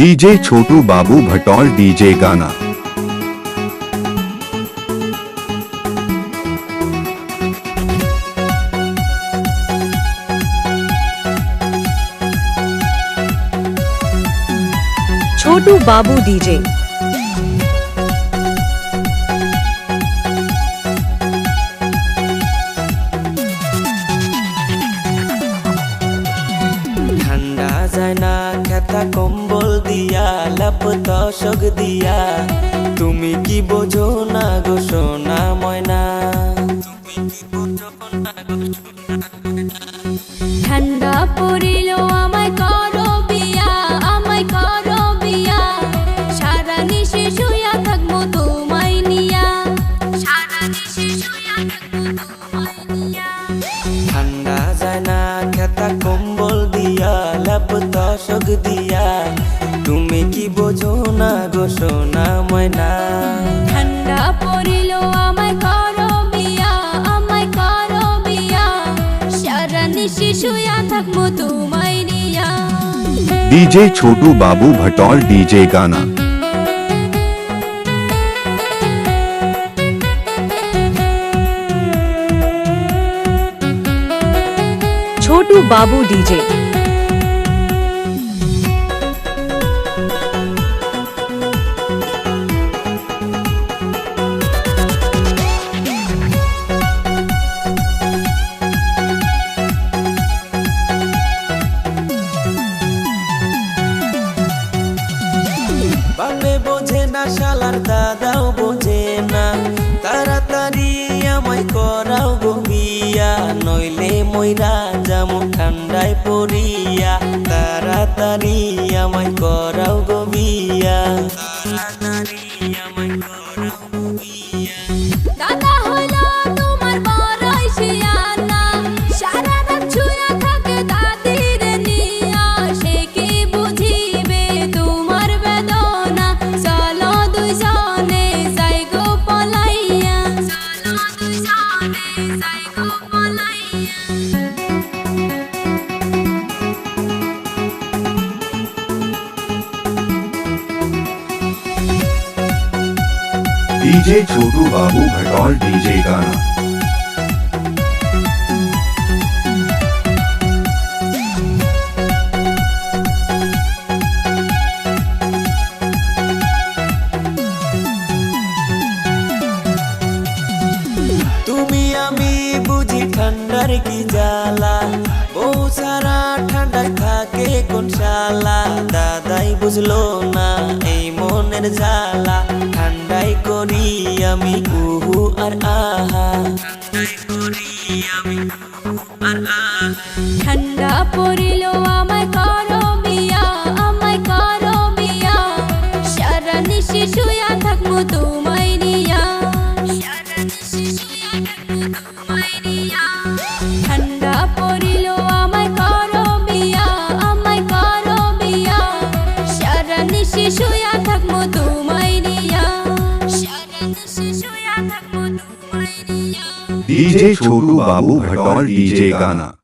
DJ छोटू बाबू भटौल DJ गाना। Chhotu Babu DJ. धंदा कहता कम তশক দিয়া তুমি কি বোঝো না না ময়না। ঠান্ডা পড়িল আমায় করো বিয়া আমায় করো বিয়া সারা নিশি শুয়া থাকব তোমায় ডিজে ছোটু বাবু ভটল ডিজে গানা। ছোটু বাবু ডিজে। বাপে বোঝে না, শালার দাদাও বোঝে না। তাড়াতাড়ি আমায় করাও গো বিয়া নইলে ময়রা যাম ঠান্ডায় পড়িয়া। তাড়াতাড়ি আমায় করাও গো বিয়া তাড়াতাড়ি আমায় করাও গো বিয়া দাদা डीजे छोटू बाबू भटौर डीजे गाना তুমি আমি বুঝি ঠান্ডার কি জ্বালা বউ সারা ঠান্ডায় থাকে কোন শালা দাদাই বুঝলো না এই মনের জ্বালা DJ 조루 마무 발동을 DJ 가나.